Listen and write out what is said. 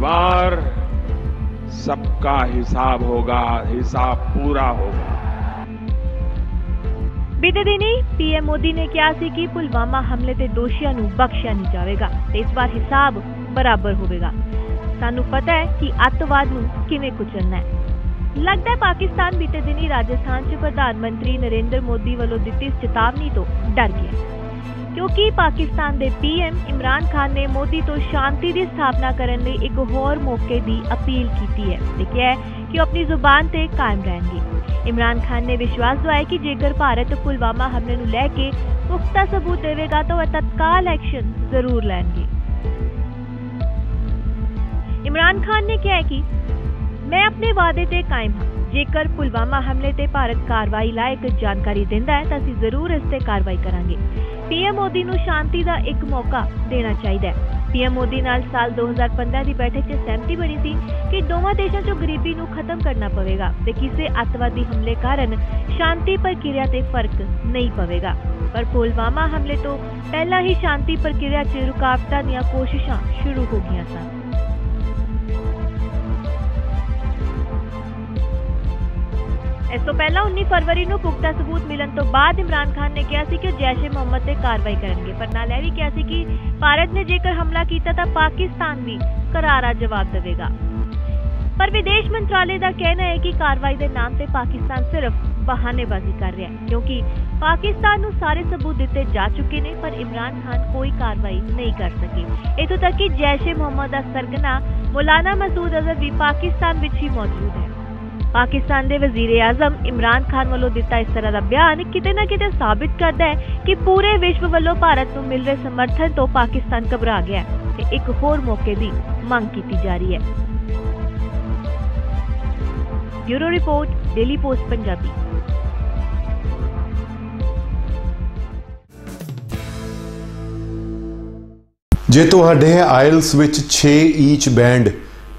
बार सबका हिसाब होगा हिसाब पूरा होगा ਬੀਤੇ ਦਿਨੀ ਪੀਐਮ ਮੋਦੀ ਨੇ ਕਿਹਾ ਸੀ ਕਿ ਪੁਲਵਾਮਾ ਹਮਲੇ ਦੇ ਦੋਸ਼ੀਆਂ ਨੂੰ ਬਖਸ਼ਿਆ ਨਹੀਂ ਜਾਵੇਗਾ ਤੇ ਇਸ ਵਾਰ ਹਿਸਾਬ ਬਰਾਬਰ ਹੋਵੇਗਾ ਸਾਨੂੰ ਪਤਾ ਹੈ ਕਿ ਅੱਤਵਾਦ ਨੂੰ ਕਿਵੇਂ ਕੁਚਲਣਾ ਹੈ ਲੱਗਦਾ ਹੈ ਪਾਕਿਸਤਾਨ ਬੀਤੇ ਦਿਨੀ ਰਾਜਸਥਾਨ 'ਚ ਪ੍ਰਧਾਨ ਮੰਤਰੀ ਨਰਿੰਦਰ ਮੋਦੀ ਵੱਲੋਂ ਦਿੱਤੀ ਇਸ ਚੇਤਾਵਨੀ ਤੋਂ ਡਰ ਗਿਆ ਹੈ। ਕਿਉਂਕਿ ਪਾਕਿਸਤਾਨ ਦੇ ਪੀਐਮ ਇਮਰਾਨ ਖਾਨ ਨੇ ਮੋਦੀ ਤੋਂ ਸ਼ਾਂਤੀ ਦੀ ਸਥਾਪਨਾ ਕਰਨ ਲਈ ਇੱਕ ਹੋਰ ਮੌਕੇ ਦੀ ਅਪੀਲ ਕੀਤੀ ਹੈ। ਤੇ ਕਿਹਾ ਕਿ ਉਹ ਆਪਣੀ ਜ਼ੁਬਾਨ ਤੇ ਕਾਇਮ ਰਹਿਣਗੇ। ਇਮਰਾਨ ਖਾਨ ਨੇ ਵਿਸ਼ਵਾਸ ਦਿਵਾਇਆ ਕਿ ਜੇਕਰ ਭਾਰਤ ਪੁਲਵਾਮਾ ਹਮਲੇ ਨੂੰ ਲੈ ਕੇ ਪੁਖਤਾ ਸਬੂਤ ਦੇਵੇਗਾ ਤਾਂ ਉਹ ਤਤਕਾਲ ਐਕਸ਼ਨ ਜ਼ਰੂਰ ਲੈਣਗੇ। ਇਮਰਾਨ ਖਾਨ ਨੇ ਕਿਹਾ ਕਿ ਮੈਂ ਆਪਣੇ ਵਾਅਦੇ ਤੇ ਕਾਇਮ ਹਾਂ। ਜੇਕਰ ਪੁਲਵਾਮਾ ਹਮਲੇ ਤੇ ਭਾਰਤ ਕਾਰਵਾਈ ਲਾਇਕ ਜਾਣਕਾਰੀ ਦਿੰਦਾ ਹੈ ਤਾਂ ਅਸੀਂ ਜ਼ਰੂਰ ਇਸ ਤੇ ਕਾਰਵਾਈ ਕਰਾਂਗੇ। ਪੀਐਮ ਮੋਦੀ ਨੂੰ ਸ਼ਾਂਤੀ ਦਾ ਇੱਕ ਮੌਕਾ ਦੇਣਾ ਚਾਹੀਦਾ ਹੈ। ਪੀਐਮ ਮੋਦੀ ਨਾਲ ਸਾਲ 2015 ਦੀ ਬੈਠਕ 'ਚ ਸਹਿਮਤੀ ਬਣੀ ਸੀ ਕਿ ਦੋਵਾਂ ਦੇਸ਼ਾਂ 'ਚੋਂ ਗਰੀਬੀ ਨੂੰ ਖਤਮ ਕਰਨਾ ਪਵੇਗਾ, ਤੇ ਕਿਸੇ ਅੱਤਵਾਦੀ ਹਮਲੇ ਕਾਰਨ ਸ਼ਾਂਤੀ ਪ੍ਰਕਿਰਿਆ ਤੇ ਫ਼ਰਕ ਨਹੀਂ ਪਵੇਗਾ। ਪਰ ਪੁਲਵਾਮਾ ਹਮਲੇ ਤੋਂ ਪਹਿਲਾਂ ਹੀ ਸ਼ਾਂਤੀ ਪ੍ਰਕਿਰਿਆ 'ਚ ਰੁਕਾਵਟਾਂ ਦੀਆਂ ਕੋਸ਼ਿਸ਼ਾਂ ਸ਼ੁਰੂ ਹੋ ਗਈਆਂ ਸਨ। ਇਸ ਤੋਂ ਪਹਿਲਾਂ 19 ਫਰਵਰੀ ਨੂੰ ਪੁਖਤਾ ਸਬੂਤ ਮਿਲਣ ਤੋਂ ਬਾਅਦ ਇਮਰਾਨ ਖਾਨ ਨੇ ਕਿਹਾ ਸੀ ਕਿ ਉਹ ਜੈਸ਼ ਮੁਹੰਮਦ ਤੇ ਕਾਰਵਾਈ ਕਰਨਗੇ, ਪਰ ਨਾਲ ਇਹ ਵੀ ਕਿਹਾ ਸੀ ਕਿ ਭਾਰਤ ਨੇ ਜੇਕਰ ਹਮਲਾ ਕੀਤਾ ਤਾਂ ਪਾਕਿਸਤਾਨ ਵੀ ਕਰਾਰਾ ਜਵਾਬ ਦੇਵੇਗਾ। ਪਰ ਵਿਦੇਸ਼ ਮੰਤਰਾਲੇ ਦਾ ਕਹਿਣਾ ਹੈ ਕਿ ਕਾਰਵਾਈ ਦੇ ਨਾਮ ਤੇ ਪਾਕਿਸਤਾਨ ਸਿਰਫ ਬਹਾਨੇਬਾਜ਼ੀ ਕਰ ਰਿਹਾ ਹੈ, ਕਿਉਂਕਿ ਪਾਕਿਸਤਾਨ ਨੂੰ ਸਾਰੇ ਸਬੂਤ ਦਿੱਤੇ ਜਾ ਚੁੱਕੇ ਨੇ, ਪਰ ਇਮਰਾਨ ਖਾਨ ਕੋਈ ਕਾਰਵਾਈ ਨਹੀਂ ਕਰ ਸਕੇ। ਇਥੋਂ ਤੱਕ ਕਿ ਜੈਸ਼ ਮੁਹੰਮਦ ਦਾ ਸਰਗਨਾ ਮੌਲਾਨਾ ਮਸੂਦ ਅਜ਼ਹਰ ਵੀ ਪਾਕਿਸਤਾਨ ਵਿੱਚ ਹੀ ਮੌਜੂਦ ਹੈ। ਪਾਕਿਸਤਾਨ ਦੇ ਵਜ਼ੀਰ ਆਜ਼ਮ ਇਮਰਾਨ ਖਾਨ ਵੱਲੋਂ ਦਿੱਤਾ ਇਸ ਤਰ੍ਹਾਂ ਦਾ ਬਿਆਨ ਕਿਤੇ ਨਾ ਕਿਤੇ ਸਾਬਿਤ ਕਰਦਾ ਹੈ ਕਿ ਪੂਰੇ ਵਿਸ਼ਵ ਵੱਲੋਂ ਭਾਰਤ ਨੂੰ ਮਿਲ ਰਹੇ ਸਮਰਥਨ ਤੋਂ ਪਾਕਿਸਤਾਨ ਘਬਰਾ ਗਿਆ ਹੈ ਤੇ ਇੱਕ ਹੋਰ ਮੌਕੇ ਦੀ ਮੰਗ ਕੀਤੀ ਜਾ ਰਹੀ ਹੈ। Bureau report, daily post Punjabi. ਜੇ ਤੁਹਾਡੇ ਹੈ ਆਇਲਸ ਵਿੱਚ 6 ਈਚ ਬੈਂਡ